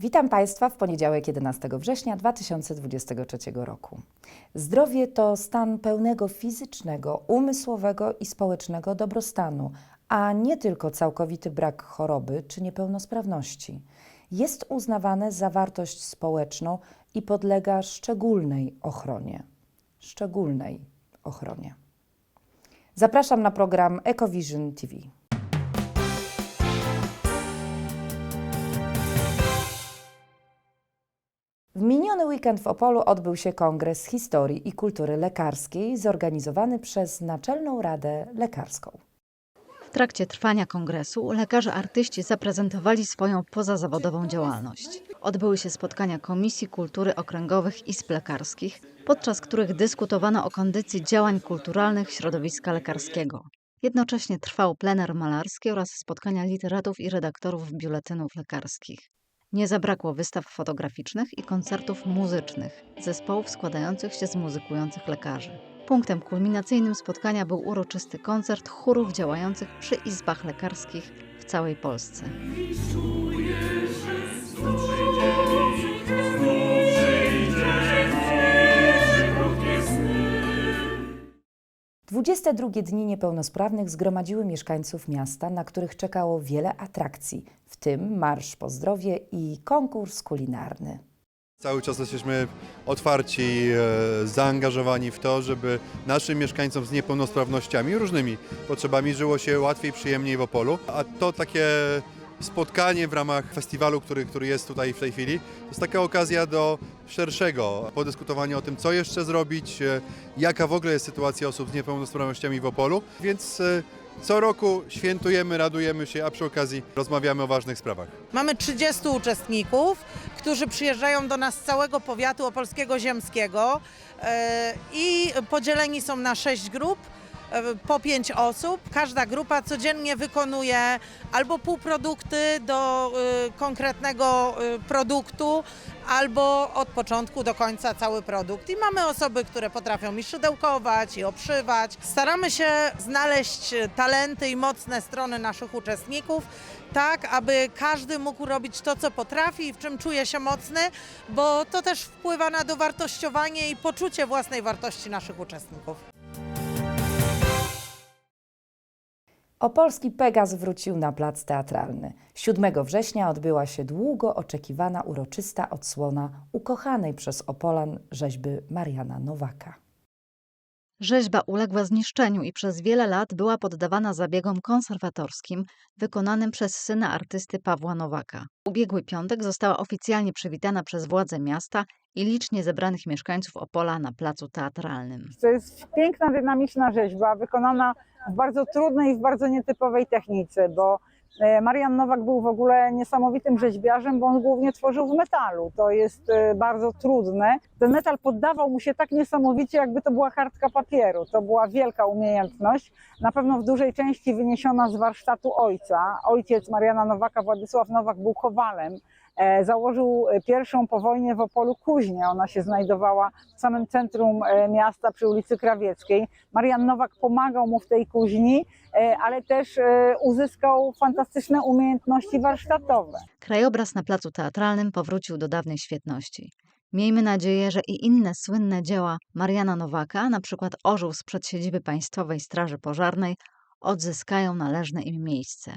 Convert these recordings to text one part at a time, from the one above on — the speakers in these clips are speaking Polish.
Witam Państwa w poniedziałek 11 września 2023 roku. Zdrowie to stan pełnego fizycznego, umysłowego i społecznego dobrostanu, a nie tylko całkowity brak choroby czy niepełnosprawności. Jest uznawane za wartość społeczną i podlega szczególnej ochronie. Szczególnej ochronie. Zapraszam na program EcoVision TV. W miniony weekend w Opolu odbył się Kongres Historii i Kultury Lekarskiej zorganizowany przez Naczelną Radę Lekarską. W trakcie trwania kongresu lekarze artyści zaprezentowali swoją pozazawodową działalność. Odbyły się spotkania Komisji Kultury Okręgowych Izb Lekarskich, podczas których dyskutowano o kondycji działań kulturalnych środowiska lekarskiego. Jednocześnie trwał plener malarski oraz spotkania literatów i redaktorów biuletynów lekarskich. Nie zabrakło wystaw fotograficznych i koncertów muzycznych zespołów składających się z muzykujących lekarzy. Punktem kulminacyjnym spotkania był uroczysty koncert chórów działających przy izbach lekarskich w całej Polsce. 22 dni niepełnosprawnych zgromadziły mieszkańców miasta, na których czekało wiele atrakcji, w tym Marsz po Zdrowie i konkurs kulinarny. Cały czas jesteśmy otwarci, e, zaangażowani w to, żeby naszym mieszkańcom z niepełnosprawnościami, różnymi potrzebami żyło się łatwiej, przyjemniej w Opolu. A to takie spotkanie w ramach festiwalu, który, który jest tutaj w tej chwili, to jest taka okazja do szerszego podyskutowania o tym, co jeszcze zrobić, e, jaka w ogóle jest sytuacja osób z niepełnosprawnościami w Opolu. Więc e, co roku świętujemy, radujemy się, a przy okazji rozmawiamy o ważnych sprawach. Mamy 30 uczestników, którzy przyjeżdżają do nas z całego powiatu opolskiego ziemskiego e, i podzieleni są na 6 grup po 5 osób. Każda grupa codziennie wykonuje albo półprodukty do e, konkretnego e, produktu, albo od początku do końca cały produkt. I mamy osoby, które potrafią i szydełkować, i obszywać. Staramy się znaleźć talenty i mocne strony naszych uczestników, tak aby każdy mógł robić to, co potrafi i w czym czuje się mocny, bo to też wpływa na dowartościowanie i poczucie własnej wartości naszych uczestników. Opolski Pegas wrócił na plac teatralny. 7 września odbyła się długo oczekiwana uroczysta odsłona ukochanej przez Opolan rzeźby Mariana Nowaka. Rzeźba uległa zniszczeniu i przez wiele lat była poddawana zabiegom konserwatorskim wykonanym przez syna artysty Pawła Nowaka. Ubiegły piątek została oficjalnie przywitana przez władze miasta i licznie zebranych mieszkańców Opola na placu teatralnym. To jest piękna, dynamiczna rzeźba, wykonana w bardzo trudnej i w bardzo nietypowej technice, bo e, Marian Nowak był w ogóle niesamowitym rzeźbiarzem, bo on głównie tworzył w metalu. To jest e, bardzo trudne. Ten metal poddawał mu się tak niesamowicie, jakby to była kartka papieru. To była wielka umiejętność, na pewno w dużej części wyniesiona z warsztatu ojca. Ojciec Mariana Nowaka, Władysław Nowak, był kowalem. E, Założył pierwszą po wojnie w Opolu kuźnię. Ona się znajdowała w samym centrum e, miasta przy ulicy Krawieckiej. Marian Nowak pomagał mu w tej kuźni, e, ale też uzyskał fantastyczne umiejętności warsztatowe. Krajobraz na placu teatralnym powrócił do dawnej świetności. Miejmy nadzieję, że i inne słynne dzieła Mariana Nowaka, na przykład Orzeł sprzed siedziby Państwowej Straży Pożarnej, odzyskają należne im miejsce.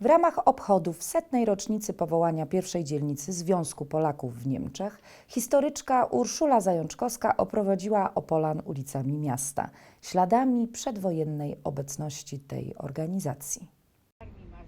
W ramach obchodów setnej rocznicy powołania pierwszej dzielnicy Związku Polaków w Niemczech, historyczka Urszula Zajączkowska oprowadziła Opolan ulicami miasta, śladami przedwojennej obecności tej organizacji.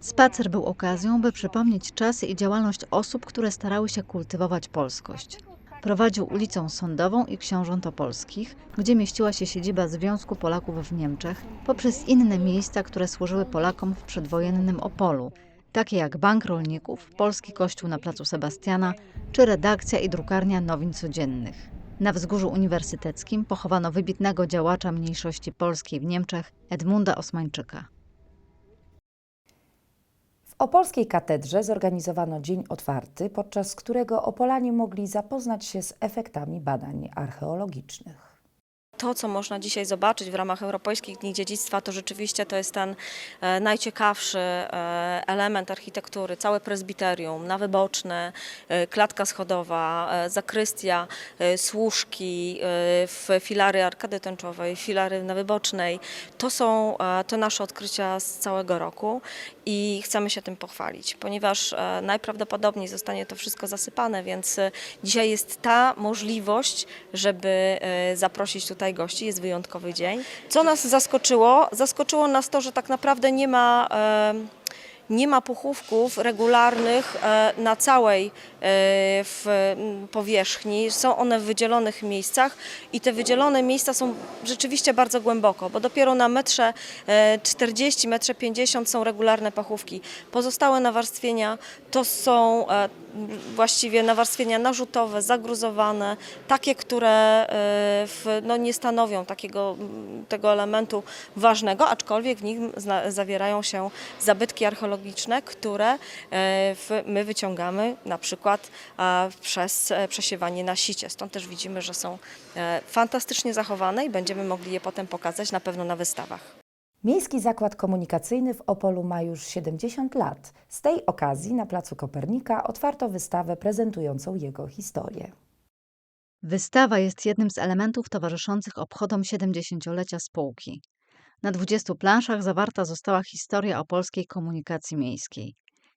Spacer był okazją, by przypomnieć czasy i działalność osób, które starały się kultywować polskość. Prowadził ulicą Sądową i Książąt Opolskich, gdzie mieściła się siedziba Związku Polaków w Niemczech, poprzez inne miejsca, które służyły Polakom w przedwojennym Opolu, takie jak Bank Rolników, Polski Kościół na Placu Sebastiana czy redakcja i drukarnia Nowin Codziennych. Na Wzgórzu Uniwersyteckim pochowano wybitnego działacza mniejszości polskiej w Niemczech Edmunda Osmańczyka. Opolskiej Katedrze zorganizowano dzień otwarty, podczas którego Opolanie mogli zapoznać się z efektami badań archeologicznych. To, co można dzisiaj zobaczyć w ramach Europejskich Dni Dziedzictwa, to rzeczywiście to jest ten e, najciekawszy e, element architektury. Całe prezbiterium, nawy boczne, e, klatka schodowa, zakrystia, służki, w filary arkady tęczowej, filary nawy bocznej. To są to nasze odkrycia z całego roku i chcemy się tym pochwalić, ponieważ najprawdopodobniej zostanie to wszystko zasypane, więc dzisiaj jest ta możliwość, żeby zaprosić tutaj gości. Jest wyjątkowy dzień. Co nas zaskoczyło? Zaskoczyło nas to, że tak naprawdę nie ma. Nie ma pochówków regularnych e, na całej w m, powierzchni. Są one w wydzielonych miejscach i te wydzielone miejsca są rzeczywiście bardzo głęboko, bo dopiero na metrze e, 40, metrze 50 są regularne pochówki. Pozostałe nawarstwienia to są e, właściwie nawarstwienia narzutowe, zagruzowane, takie, które e, w, no, nie stanowią takiego tego elementu ważnego, aczkolwiek w nich zawierają się zabytki archeologiczne, które e, w, my wyciągamy na przykład e, przez e, przesiewanie na sicie. Stąd też widzimy, że są e, fantastycznie zachowane i będziemy mogli je potem pokazać na pewno na wystawach. Miejski Zakład Komunikacyjny w Opolu ma już 70 lat. Z tej okazji na Placu Kopernika otwarto wystawę prezentującą jego historię. Wystawa jest jednym z elementów towarzyszących obchodom 70-lecia spółki. Na 20 planszach zawarta została historia opolskiej komunikacji miejskiej.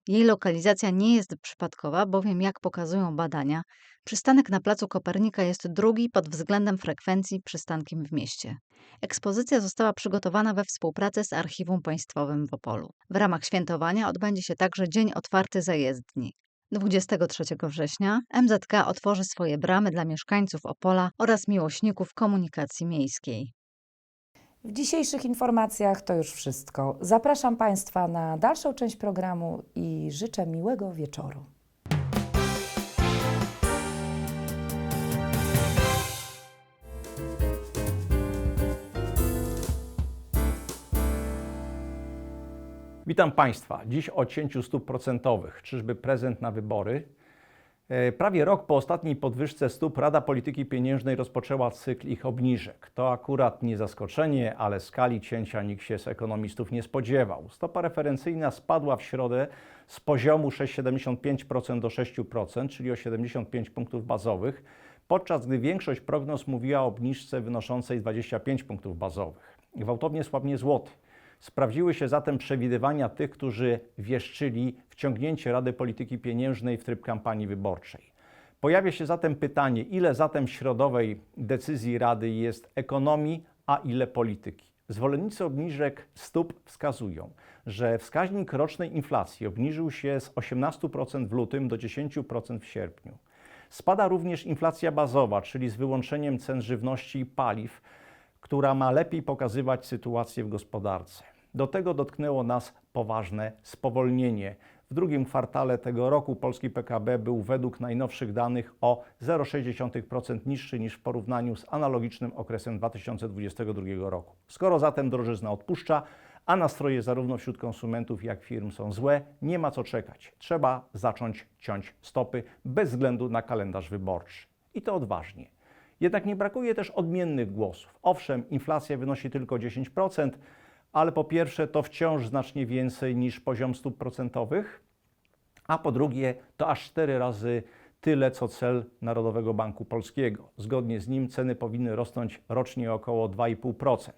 Jej lokalizacja nie jest przypadkowa, bowiem jak pokazują badania, przystanek na placu Kopernika jest drugi pod względem frekwencji przystankiem w mieście. Ekspozycja została przygotowana we współpracy z Archiwum Państwowym w Opolu. W ramach świętowania odbędzie się także Dzień Otwarty Zajezdni. 23 września MZK otworzy swoje bramy dla mieszkańców Opola oraz miłośników komunikacji miejskiej. W dzisiejszych informacjach to już wszystko. Zapraszam Państwa na dalszą część programu i życzę miłego wieczoru. Witam Państwa. Dziś o cięciu stóp procentowych. Czyżby prezent na wybory? E, Prawie rok po ostatniej podwyżce stóp Rada Polityki Pieniężnej rozpoczęła cykl ich obniżek. To akurat nie zaskoczenie, ale skali cięcia nikt się z ekonomistów nie spodziewał. Stopa referencyjna spadła w środę z poziomu 6,75% do 6%, czyli o 75 punktów bazowych, podczas gdy większość prognoz mówiła o obniżce wynoszącej 25 punktów bazowych. Gwałtownie słabnie złoty. Sprawdziły się zatem przewidywania tych, którzy wieszczyli wciągnięcie Rady Polityki Pieniężnej w tryb kampanii wyborczej. Pojawia się zatem pytanie, ile zatem środowej decyzji Rady jest ekonomii, a ile polityki. Zwolennicy obniżek stóp wskazują, że wskaźnik rocznej inflacji obniżył się z 18% w lutym do 10% w sierpniu. Spada również inflacja bazowa, czyli z wyłączeniem cen żywności i paliw, która ma lepiej pokazywać sytuację w gospodarce. Do tego dotknęło nas poważne spowolnienie. W drugim kwartale tego roku polski PKB był według najnowszych danych o 0,6% niższy niż w porównaniu z analogicznym okresem 2022 roku. Skoro zatem drożyzna odpuszcza, a nastroje zarówno wśród konsumentów, jak firm są złe, nie ma co czekać. Trzeba zacząć ciąć stopy bez względu na kalendarz wyborczy. I to odważnie. Jednak nie brakuje też odmiennych głosów. Owszem, inflacja wynosi tylko 10%, ale po pierwsze to wciąż znacznie więcej niż poziom stóp procentowych, a po drugie to aż 4 razy tyle co cel Narodowego Banku Polskiego. Zgodnie z nim ceny powinny rosnąć rocznie około 2,5%.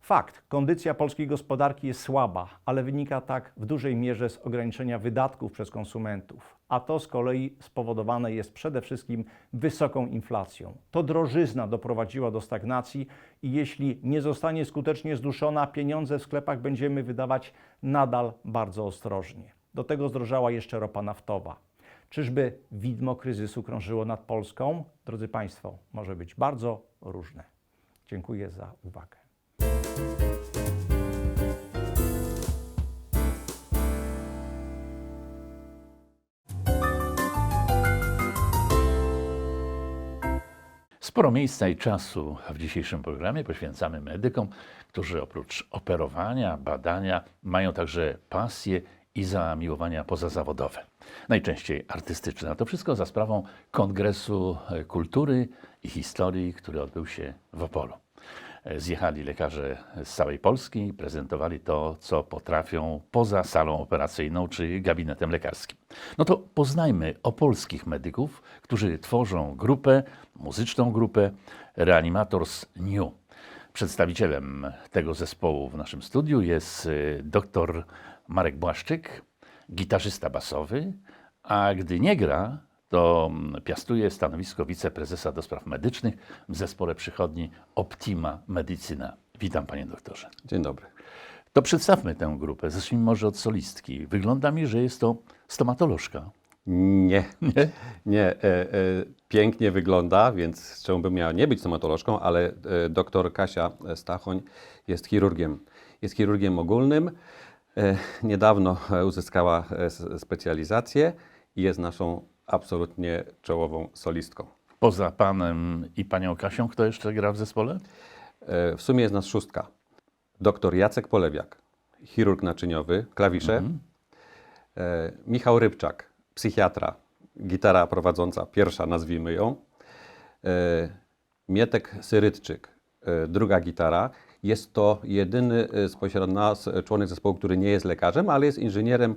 Fakt, kondycja polskiej gospodarki jest słaba, ale wynika tak w dużej mierze z ograniczenia wydatków przez konsumentów, a to z kolei spowodowane jest przede wszystkim wysoką inflacją. To drożyzna doprowadziła do stagnacji i jeśli nie zostanie skutecznie zduszona, pieniądze w sklepach będziemy wydawać nadal bardzo ostrożnie. Do tego zdrożała jeszcze ropa naftowa. Czyżby widmo kryzysu krążyło nad Polską? Drodzy Państwo, może być bardzo różne. Dziękuję za uwagę. Sporo miejsca i czasu w dzisiejszym programie poświęcamy medykom, którzy oprócz operowania, badania mają także pasję i zamiłowania pozazawodowe, najczęściej artystyczne. A to wszystko za sprawą Kongresu Kultury i Historii, który odbył się w Opolu. E, Zjechali lekarze z całej Polski i prezentowali to, co potrafią poza salą operacyjną czy gabinetem lekarskim. No to poznajmy opolskich medyków, którzy tworzą grupę, muzyczną grupę Reanimators New. Przedstawicielem tego zespołu w naszym studiu jest y, dr Marek Błaszczyk, gitarzysta basowy, a gdy nie gra, to mm, piastuje stanowisko wiceprezesa do spraw medycznych w zespole przychodni Optima Medycyna. Witam panie doktorze. Dzień dobry. To przedstawmy tę grupę. Zacznijmy może od solistki. Wygląda mi, że jest to stomatolożka. Nie, Nie? nie. E, e, pięknie wygląda, więc czemu by miała nie być stomatolożką, ale e, doktor Kasia Stachoń jest chirurgiem. Jest chirurgiem ogólnym. E, niedawno e, uzyskała e, specjalizację i jest naszą absolutnie czołową solistką. Poza panem i panią Kasią, kto jeszcze gra w zespole? E, w sumie jest nas szóstka. Doktor Jacek Polewiak, chirurg naczyniowy, klawisze. E, Michał Rybczak, psychiatra, gitara prowadząca, pierwsza nazwijmy ją. E, Mietek Syrytczyk, druga gitara. Jest to jedyny spośród nas członek zespołu, który nie jest lekarzem, ale jest inżynierem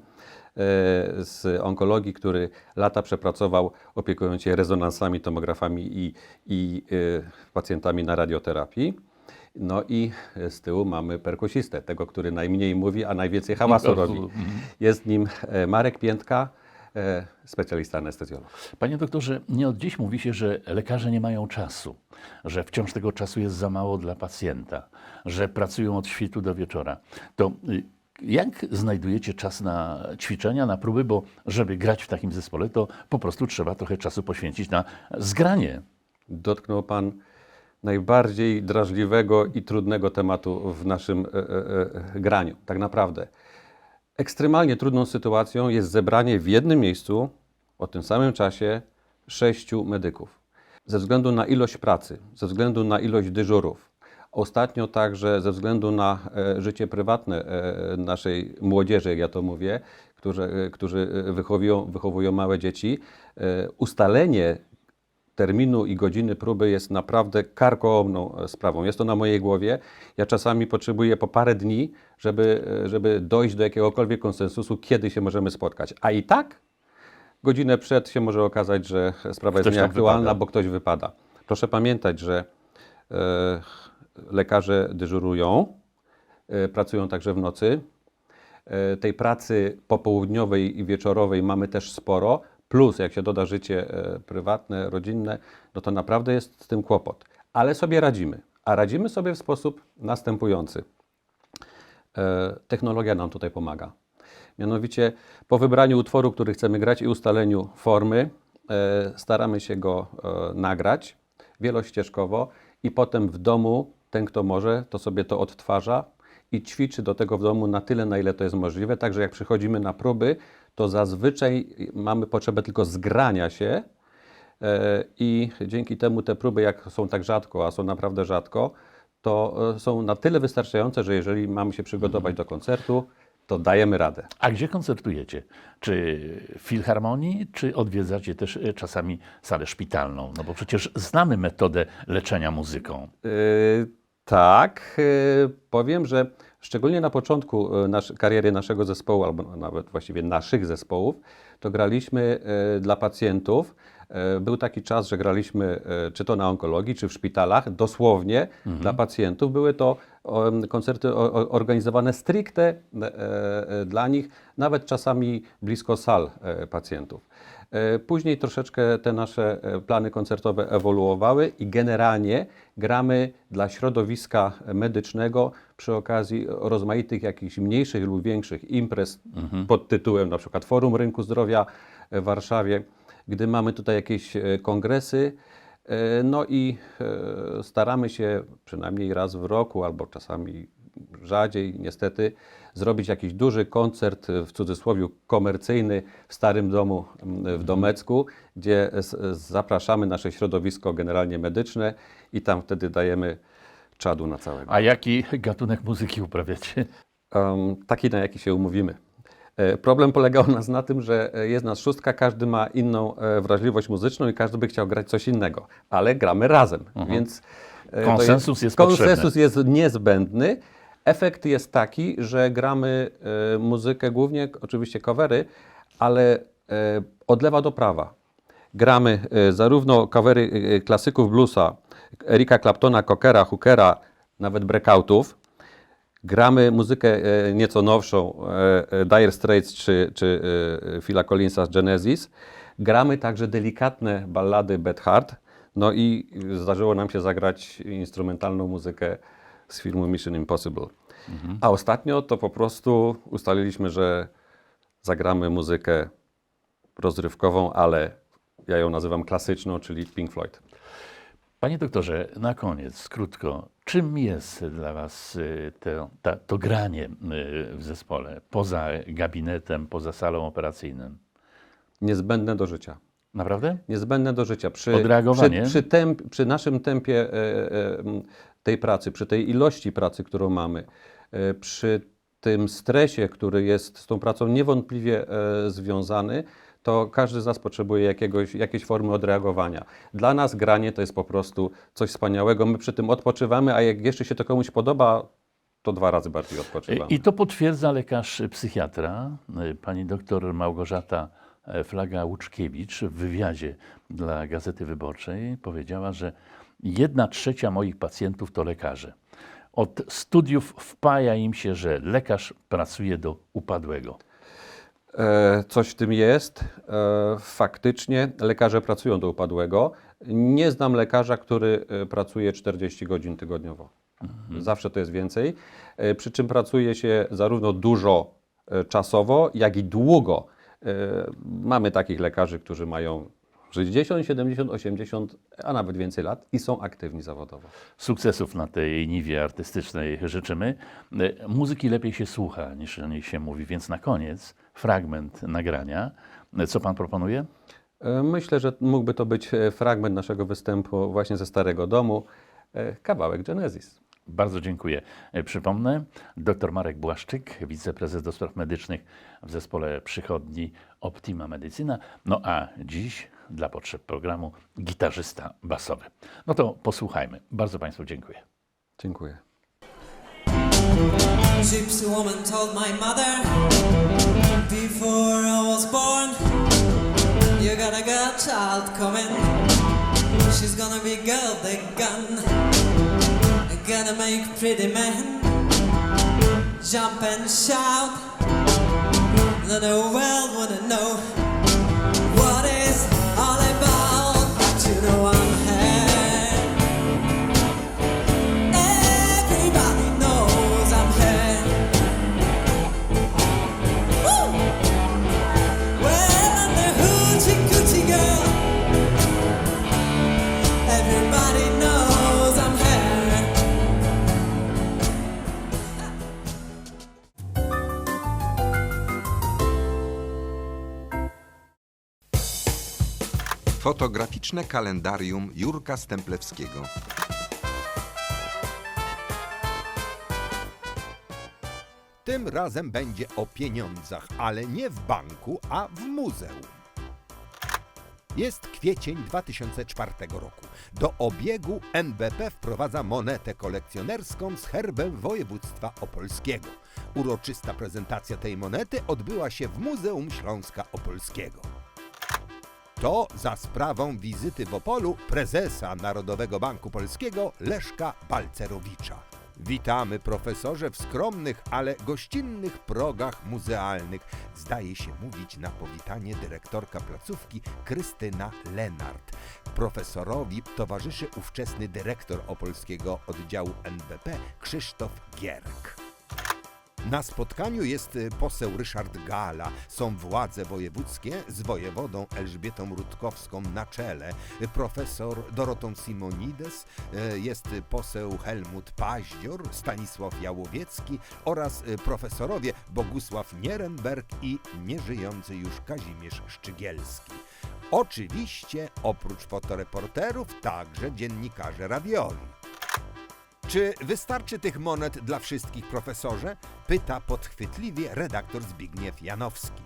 z onkologii, który lata przepracował opiekując się rezonansami, tomografami i, i e, pacjentami na radioterapii. No i z tyłu mamy perkusistę, tego, który najmniej mówi, a najwięcej hałasu robi. Jest nim e, Marek Piętka, e, specjalista anestezjolog. Panie doktorze, nie od dziś mówi się, że lekarze nie mają czasu, że wciąż tego czasu jest za mało dla pacjenta, że pracują od świtu do wieczora. To y, jak znajdujecie czas na ćwiczenia, na próby, bo żeby grać w takim zespole, to po prostu trzeba trochę czasu poświęcić na zgranie. Dotknął Pan najbardziej drażliwego i trudnego tematu w naszym e, e, e, graniu. Tak naprawdę. Ekstremalnie trudną sytuacją jest zebranie w jednym miejscu o tym samym czasie sześciu medyków. Ze względu na ilość pracy, ze względu na ilość dyżurów, ostatnio także ze względu na e, życie prywatne e, naszej młodzieży, jak ja to mówię, którzy, e, którzy wychowują, wychowują małe dzieci, ustalenie terminu i godziny próby jest naprawdę karkołomną sprawą. Jest to na mojej głowie. Ja czasami potrzebuję po parę dni, żeby, żeby dojść do jakiegokolwiek konsensusu, kiedy się możemy spotkać. A i tak godzinę przed się może okazać, że sprawa jest Ktoś tam nieaktualna, bo ktoś wypada. Proszę pamiętać, że e, lekarze dyżurują, e, pracują także w nocy. E, tej pracy popołudniowej i wieczorowej mamy też sporo, plus jak się doda życie e, prywatne, rodzinne, no to naprawdę jest z tym kłopot. Ale sobie radzimy. A radzimy sobie w sposób następujący. Technologia nam tutaj pomaga. Mianowicie po wybraniu utworu, który chcemy grać i ustaleniu formy, staramy się go nagrać wielościeżkowo i potem w domu ten, kto może, to sobie to odtwarza i ćwiczy do tego w domu na tyle, na ile to jest możliwe. Także jak przychodzimy na próby, to zazwyczaj mamy potrzebę tylko zgrania się e, i dzięki temu te próby, jak są tak rzadko, a są naprawdę rzadko, to e, są na tyle wystarczające, że jeżeli mamy się przygotować do koncertu, to dajemy radę. A gdzie koncertujecie? Czy w filharmonii, czy odwiedzacie też e, czasami salę szpitalną? No bo przecież znamy metodę leczenia muzyką. Yy, tak, yy, powiem, że szczególnie na początku yy, nasz, kariery naszego zespołu, albo nawet właściwie naszych zespołów, to graliśmy yy, dla pacjentów. Był taki czas, że graliśmy czy to na onkologii, czy w szpitalach, dosłownie dla pacjentów. Były to koncerty organizowane stricte dla nich, nawet czasami blisko sal pacjentów. E, Później troszeczkę te nasze e, plany koncertowe ewoluowały i generalnie gramy dla środowiska medycznego przy okazji rozmaitych jakichś mniejszych lub większych imprez pod tytułem na przykład Forum Rynku Zdrowia w Warszawie, gdy mamy tutaj jakieś e, kongresy. No i staramy się przynajmniej raz w roku albo czasami rzadziej niestety zrobić jakiś duży koncert e, w cudzysłowie komercyjny w Starym Domu w Domecku, gdzie zapraszamy nasze środowisko generalnie medyczne i tam wtedy dajemy czadu na całego. A jaki gatunek muzyki uprawiacie? Em, taki, na jaki się umówimy. E, Problem polegał u nas na tym, że e, jest nas szóstka, każdy ma inną wrażliwość muzyczną i każdy by chciał grać coś innego, ale gramy razem, więc e, to Konsensus jest konsensus potrzebny. jest niezbędny. Efekt jest taki, że gramy e, muzykę głównie, oczywiście covery, ale e, od lewa do prawa. Gramy e, zarówno covery klasyków bluesa, Erika Claptona, Cockera, Hookera, nawet breakoutów. Gramy muzykę nieco nowszą, Dire Straits czy, czy Phila Collinsa z Genesis. Gramy także delikatne ballady Beth Hart. No i zdarzyło nam się zagrać instrumentalną muzykę z filmu Mission Impossible. A ostatnio to po prostu ustaliliśmy, że zagramy muzykę rozrywkową, ale ja ją nazywam klasyczną, czyli Pink Floyd. Panie doktorze, na koniec, krótko, czym jest dla Was y, to, ta, to granie y, w zespole, poza gabinetem, poza salą operacyjnym? Niezbędne do życia. Naprawdę? niezbędne do życia. Przy, Odreagowanie. Przy, przy, temp, przy naszym tempie e, e, tej pracy, przy tej ilości pracy, którą mamy, e, przy tym stresie, który jest z tą pracą niewątpliwie e, związany, to każdy z nas potrzebuje jakiegoś, jakiejś formy odreagowania. Dla nas granie to jest po prostu coś wspaniałego. My przy tym odpoczywamy, a jak jeszcze się to komuś podoba, to dwa razy bardziej odpoczywamy. I to potwierdza lekarz psychiatra, y, pani doktor Małgorzata e, Flaga-Łuczkiewicz w wywiadzie dla Gazety Wyborczej powiedziała, że jedna trzecia moich pacjentów to lekarze. Od studiów wpaja im się, że lekarz pracuje do upadłego. E, Coś w tym jest. E, Faktycznie lekarze pracują do upadłego. Nie znam lekarza, który e, pracuje 40 godzin tygodniowo. Zawsze to jest więcej. E, Przy czym pracuje się zarówno dużo e, czasowo, jak i długo. E, Mamy takich lekarzy, którzy mają 60, 70, 80, a nawet więcej lat i są aktywni zawodowo. Sukcesów na tej niwie artystycznej życzymy. E, Muzyki lepiej się słucha niż o niej się mówi, więc na koniec fragment nagrania. E, Co pan proponuje? E, Myślę, że mógłby to być fragment naszego występu właśnie ze Starego Domu, kawałek Genesis. Bardzo dziękuję. Przypomnę, dr Marek Błaszczyk, wiceprezes do spraw medycznych w zespole przychodni Optima Medycyna. No a dziś dla potrzeb programu gitarzysta basowy. No to posłuchajmy. Bardzo Państwu dziękuję. Dziękuję. Gypsy woman told my mother before I was born, You got a girl child coming. She's gonna be girl the gun. Gonna make pretty men jump and shout. Then the world wanna know know I'm Fotograficzne kalendarium Jurka Stemplewskiego. Tym razem będzie o pieniądzach, ale nie w banku, a w muzeum. Jest kwiecień 2004 roku. Do obiegu NBP wprowadza monetę kolekcjonerską z herbem województwa opolskiego. Uroczysta prezentacja tej monety odbyła się w Muzeum Śląska Opolskiego. To za sprawą wizyty w Opolu prezesa Narodowego Banku Polskiego Leszka Balcerowicza. Witamy profesorze w skromnych, ale gościnnych progach muzealnych. Zdaje się mówić na powitanie dyrektorka placówki Krystyna Lenart. Profesorowi towarzyszy ówczesny dyrektor opolskiego oddziału NBP Krzysztof Gierk. Na spotkaniu jest y, poseł Ryszard Gala, są władze wojewódzkie z wojewodą Elżbietą Rutkowską na czele, profesor Dorotą Simonides, y, jest poseł Helmut Paździor, Stanisław Jałowiecki oraz y, profesorowie Bogusław Nierenberg i nieżyjący już Kazimierz Szczygielski. Oczywiście oprócz fotoreporterów także dziennikarze radiowi. Czy wystarczy tych monet dla wszystkich, profesorze? Pyta podchwytliwie redaktor Zbigniew Janowski.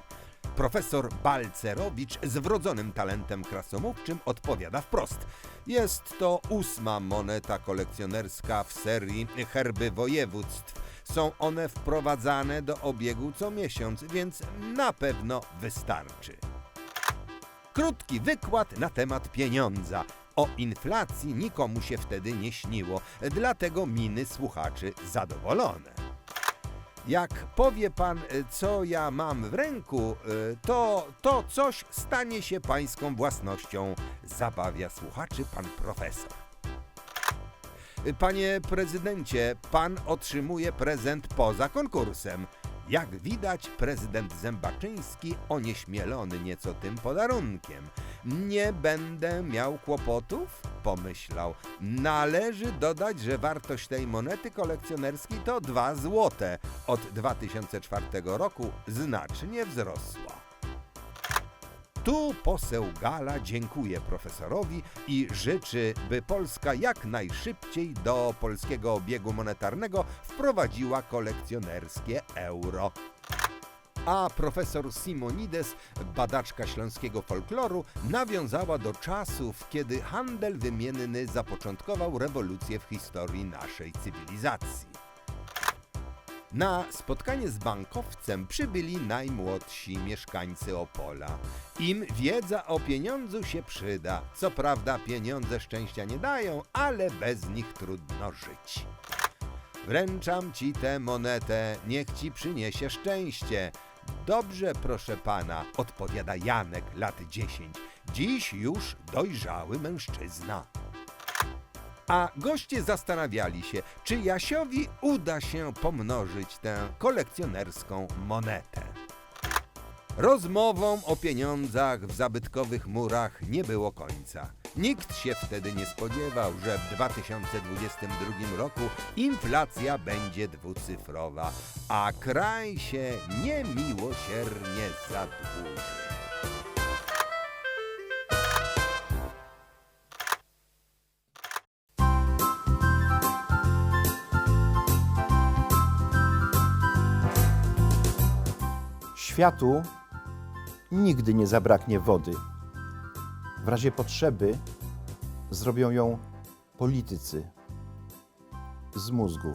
Profesor Balcerowicz z wrodzonym talentem krasomówczym odpowiada wprost. Jest to ósma moneta kolekcjonerska w serii Herby Województw. Są one wprowadzane do obiegu co miesiąc, więc na pewno wystarczy. Krótki wykład na temat pieniądza. O inflacji nikomu się wtedy nie śniło, dlatego miny słuchaczy zadowolone. Jak powie pan, y, co ja mam w ręku, y, to to coś stanie się pańską własnością, zabawia słuchaczy pan profesor. Panie prezydencie, pan otrzymuje prezent poza konkursem. Jak widać, prezydent Zębaczyński onieśmielony nieco tym podarunkiem. Nie będę miał kłopotów? Pomyślał. Należy dodać, że wartość tej monety kolekcjonerskiej to 2 złote. Od 2004 roku znacznie wzrosła. Tu poseł Gala dziękuję profesorowi i życzy, by Polska jak najszybciej do polskiego obiegu monetarnego wprowadziła kolekcjonerskie euro. A profesor Simonides, badaczka śląskiego folkloru, nawiązała do czasów, kiedy handel wymienny zapoczątkował rewolucję w historii naszej cywilizacji. Na spotkanie z bankowcem przybyli najmłodsi mieszkańcy Opola. Im wiedza o pieniądzu się przyda. Co prawda pieniądze szczęścia nie dają, ale bez nich trudno żyć. Wręczam ci tę monetę, niech ci przyniesie szczęście. Dobrze, proszę pana, odpowiada Janek, lat 10. Dziś już dojrzały mężczyzna. A goście zastanawiali się, czy Jasiowi uda się pomnożyć tę kolekcjonerską monetę. Rozmowom o pieniądzach w zabytkowych murach nie było końca. Nikt się wtedy nie spodziewał, że w 2022 roku inflacja będzie dwucyfrowa, a kraj się niemiłosiernie zadłuży. Światu nigdy nie zabraknie wody. W razie potrzeby zrobią ją politycy z mózgu.